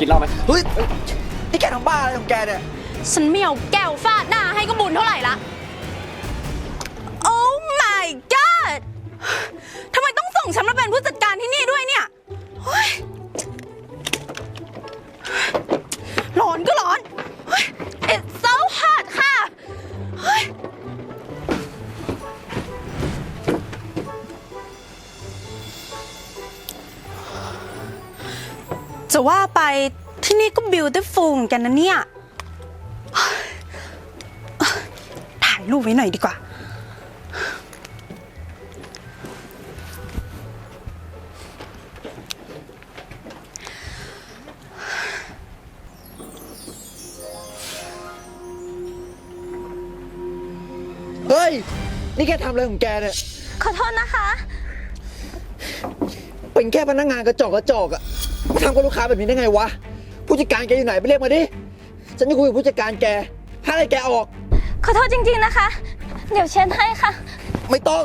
กินเหล้าไหมเฮ้ยนี่แกทำบ้าอะไรของแกเนี่ย ฉันไม่เอาแก้วฟาดหน้าให้ก็บุญเท่าไหร่ละ Oh my god ทำไมต้องส่งฉันมาเป็นผู้จัดการที่นี่ด้วยเนี่ยเฮ้ยร้อนก็ร้อนเฮ้ย It's จะว่าไปที่นี่ก็ beautiful เหมือนกันนะเนี่ย ถ่ายรูปไว้หน่อยดีกว่า เฮ้ย นี่แกทำอะไรของแกเนี่ย ขอโทษนะคะ เป็นแค่พนักงานกระจอกกระจอกอะมาทำกับลูกค้าแบบนี้ได้ไงวะ ผู้จัดการแกอยู่ไหนไปเรียกมาดิ ฉันจะคุยกับผู้จัดการแก ให้อะไรแกออก ขอโทษจริงๆนะคะ เดี๋ยวเช็ดให้ค่ะ ไม่ต้อง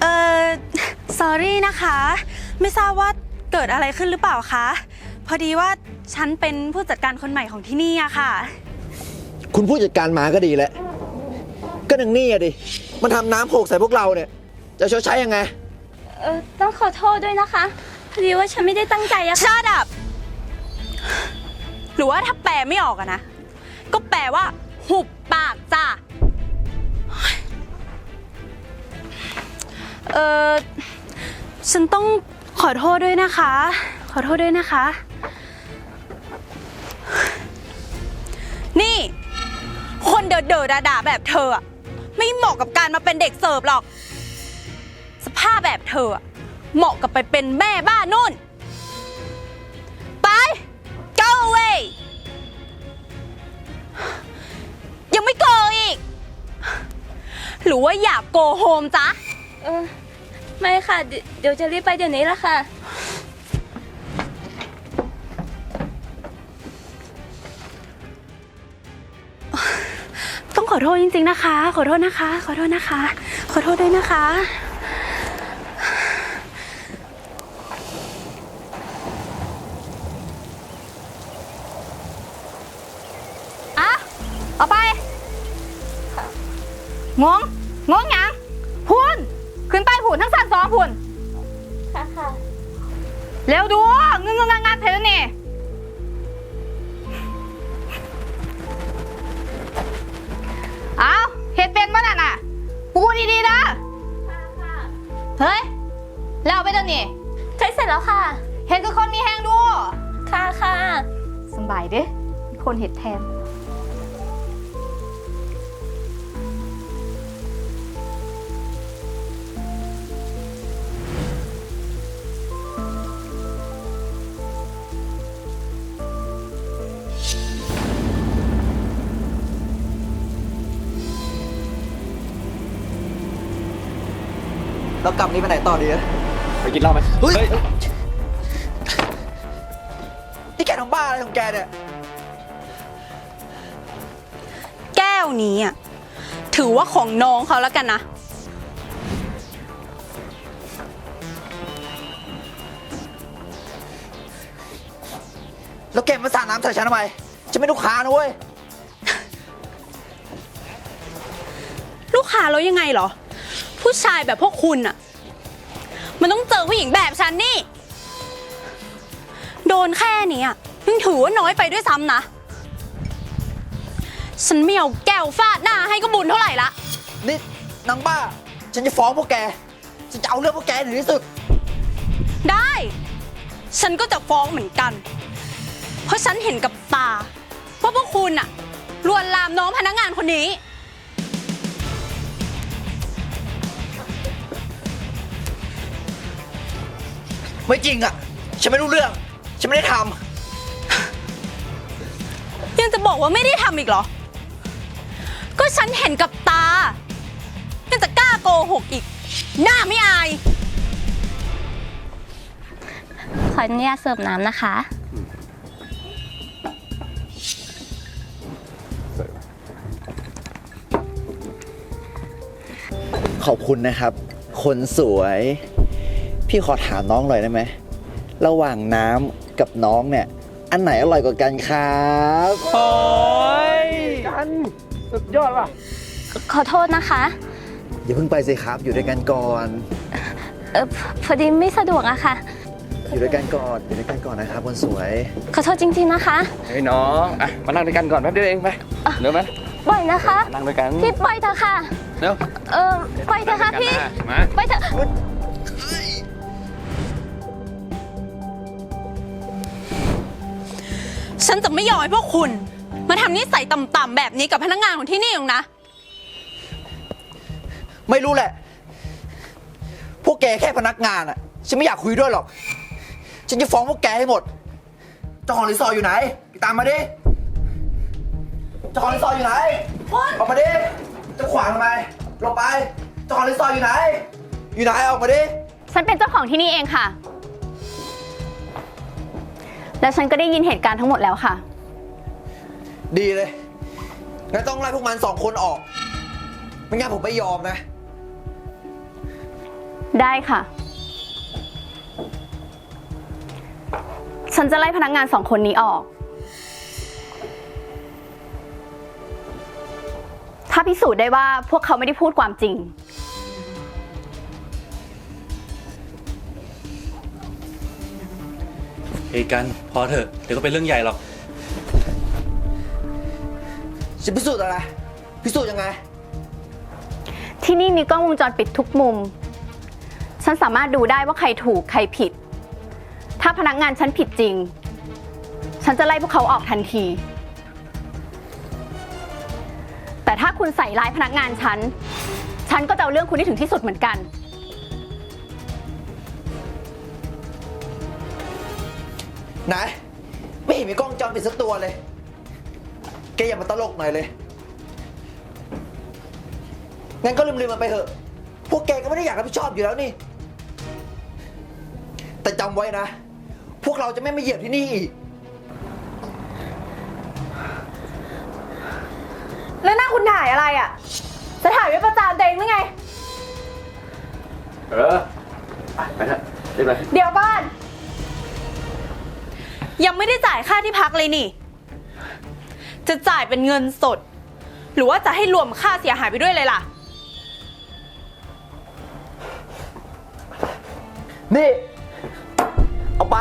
เอ่อ sorry นะคะ ไม่ทราบว่าเกิดอะไรขึ้นหรือเปล่าคะ พอดีว่าฉันเป็นผู้จัดการคนใหม่ของที่นี่อะค่ะ คุณผู้จัดการมาก็ดีแหละก็นังนี่อะดิ มันทำน้ำโขกใส่พวกเราเนี่ย จะชดใช้ยังไง เออต้องขอโทษด้วยนะคะพอดีว่าฉันไม่ได้ตั้งใจอะค่ะ Shut up หรือว่าถ้าแปลไม่ออกอะนะ ก็แปลว่า หุบปากจ้ะ เออฉันต้องขอโทษด้วยนะคะ ขอโทษด้วยนะคะ นี่ คนเด๋อเด๋อด่าด่าๆแบบเธออะ ไม่เหมาะกับการมาเป็นเด็กเสิร์ฟหรอก สภาพแบบเธออะเหมาะกับไปเป็นแม่บ้านนู่น ไป go away ยังไม่ go อีก หรือว่าอยาก go home จ๊ะ เออไม่ค่ะเดี๋ยวเดี๋ยวจะรีบไปเดี๋ยวนี้ละค่ะ ขอโทษจริง ๆนะคะ ขอโทษนะคะ ขอโทษนะคะ ขอโทษด้วยนะคะ อะเอาไป งง งงหยังพูนขึ้นไปพูนทั้งสั้นสองพูนค่ะค่ะ เร็วดูงึงงงงันเธอนี่เอา เห็ดแทนเรากลับนี้ไปไหนต่อดีอะไปกินเหล้าไหมเฮ้ย นี่แกทำบ้าอะไรของแกเนี่ย วนี้อะถือว่าของน้องเขาแล้วกันนะ แล้วแกมาสาดน้ำใส่ฉันทำไมฉันเป็นลูกค้านะเว้ย ลูกค้าแล้วยังไงเหรอ ผู้ชายแบบพวกคุณอะ มันต้องเจอผู้หญิงแบบฉันนี่ โดนแค่นี้อะยังถือว่าน้อยไปด้วยซ้ำนะ ฉันไม่เอาแก้วฟาดหน้าให้ก็บุญเท่าไหร่ละ นี่นางบ้า ฉันจะฟ้องพวกแก ฉันจะเอาเรื่องพวกแกให้ถึงที่สุด ได้ ฉันก็จะฟ้องเหมือนกัน เพราะฉันเห็นกับตาว่าพวกคุณอะลวนลามน้องพนักงานคนนี้ ไม่จริงอะ ฉันไม่รู้เรื่อง ฉันไม่ได้ทยังจะบอกว่าไม่ได้ทำอีกเหรอ ก็ฉันเห็นกับตายังจะกล้าโกหกอีก หน้าไม่อาย ขออนุญาตเสิร์ฟน้ำนะคะำขอบคุณนะครับ คนสวย พี่ขอถามน้องหน่อยได้ไหม ระหว่างน้ำกับน้องเนี่ย อันไหนอร่อยกว่ากันครับ โอ้ย กัน สุดยอดว่ะ ขอโทษนะคะ อย่าเพิ่งไปสิครับ อยู่ด้วยกันก่อน เออพพอดีไม่สะดวกอะค่ะ อยู่ด้วยกันก่อน อยู่ด้วยกันก่อนนะครับคนสวย ขอโทษจริง ๆนะคะ เฮ้ยน้องอะมานั่งด้วยกันก่อนแป๊บเดียวเองไปเดี๋ยวไหมปล่อยนะคะ นั่งด้วยกันพี่ปล่อยเถอะค่ะ เร็วเออปล่อยเถอะค่ะพี่ มา ปล่อยเถอะ ฉันจะไม่ยอมให้พวกคุณมา ทำนิสัยต่ำๆแบบนี้กับพนักงานของที่นี่หรอกนะ ไม่รู้แหละ พวกแกแค่พนักงานอะฉันไม่อยากคุยด้วยหรอก ฉันจะฟ้องพวกแกให้หมด เจ้าของรีสอร์ทอยู่ไหนไปตามมาดิ เจ้าของรีสอร์ทอยู่ไหน ออกมาดิ จะขวางทำไมหลบไป เจ้าของรีสอร์ทอยู่ไหน อยู่ไหนออกมาดิ ฉันเป็นเจ้าของที่นี่เองค่ะ แล้วฉันก็ได้ยินเหตุการณ์ทั้งหมดแล้วค่ะ ดีเลยงั้นต้องไล่พวกมันสองคนออก ไม่งั้นผมไม่ยอมนะ ได้ค่ะ ฉันจะไล่พนักงานสองคนนี้ออก ถ้าพิสูจน์ได้ว่าพวกเขาไม่ได้พูดความจริง เฮ้ยกัน พอเถอะ เดี๋ยวก็เป็นเรื่องใหญ่หรอก จะพิสูจน์อะไร พิสูจน์ยังไง ที่นี่มีกล้องวงจรปิดทุกมุม ฉันสามารถดูได้ว่าใครถูกใครผิด ถ้าพนักงานฉันผิดจริง ฉันจะไล่พวกเขาออกทันที แต่ถ้าคุณใส่ร้ายพนักงานฉัน ฉันก็จะเอาเรื่องคุณให้ถึงที่สุดเหมือนกัน ไหน ไม่เห็นมีกล้องวงจอปิดสักตัวเลย แกอย่ามาตลกหน่อยเลย งั้นก็ลืมๆมันไปเถอะ พวกแกก็ไม่ได้อยากรับผิดชอบอยู่แล้วนี่ แต่จำไว้นะ พวกเราจะไม่มาเหยียบที่นี่อีก แล้วหน้าคุณถ่ายอะไรอะ จะถ่ายไว้ประจานตัวเองหรือไง เออไปไปเถอะรีบเลยเดี๋ยวบ้าน ยังไม่ได้จ่ายค่าที่พักเลยนี่ จะจ่ายเป็นเงินสด หรือว่าจะให้รวมค่าเสียหายไปด้วยเลยล่ะ นี่ เอาไป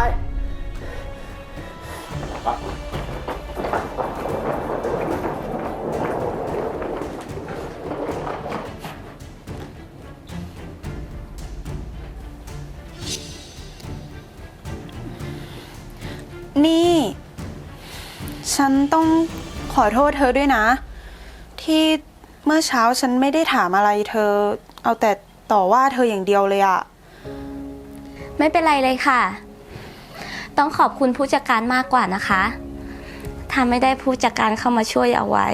นี่ ฉันต้อง ขอโทษเธอด้วยนะ ที่เมื่อเช้าฉันไม่ได้ถามอะไรเธอ เอาแต่ต่อว่าเธออย่างเดียวเลยอะไม่เป็นไรเลยค่ะ ต้องขอบคุณผู้จัดการมากกว่านะคะถ้าไม่ได้ผู้จัดการเข้ามาช่วยเอาไว้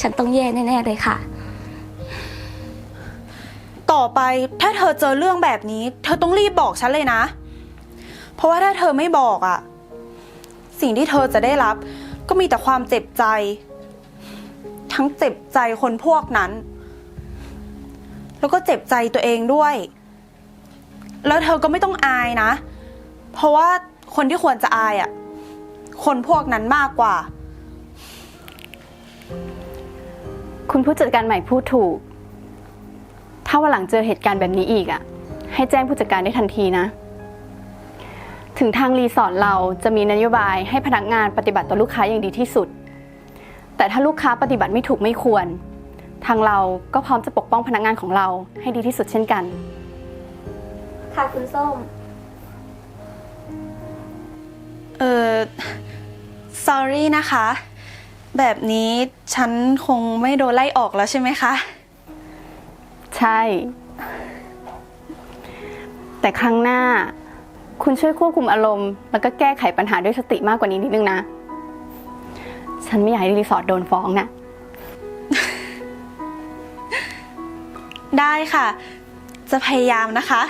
ฉันต้องแย่แน่ๆเลยค่ะ ต่อไปถ้าเธอเจอเรื่องแบบนี้ เธอต้องรีบบอกฉันเลยนะ เพราะว่าถ้าเธอไม่บอกอะสิ่งที่เธอจะได้รับ ก็มีแต่ความเจ็บใจ ทั้งเจ็บใจคนพวกนั้น แล้วก็เจ็บใจตัวเองด้วย แล้วเธอก็ไม่ต้องอายนะ เพราะว่าคนที่ควรจะอายอะคนพวกนั้นมากกว่า คุณผู้จัดการใหม่พูดถูก ถ้าวันหลังเจอเหตุการณ์แบบนี้อีกอะ ให้แจ้งผู้จัดการได้ทันทีนะ ถึงทางรีสอร์ทเราจะมีนโยบายให้พนักงานปฏิบัติต่อลูกค้าอย่างดีที่สุด แต่ถ้าลูกค้าปฏิบัติไม่ถูกไม่ควร ทางเราก็พร้อมจะปกป้องพนักงานของเราให้ดีที่สุดเช่นกัน ค่ะคุณส้ม เออ sorry นะคะ แบบนี้ฉันคงไม่โดนไล่ออกแล้วใช่ไหมคะ ใช่ แต่ครั้งหน้า คุณช่วยควบคุมอารมณ์ แล้วก็แก้ไขปัญหาด้วยสติมากกว่านี้นิดนึงนะ ฉันไม่อยากให้รีสอร์ทโดนฟ้องนะ ได้ค่ะ จะพยายามนะคะ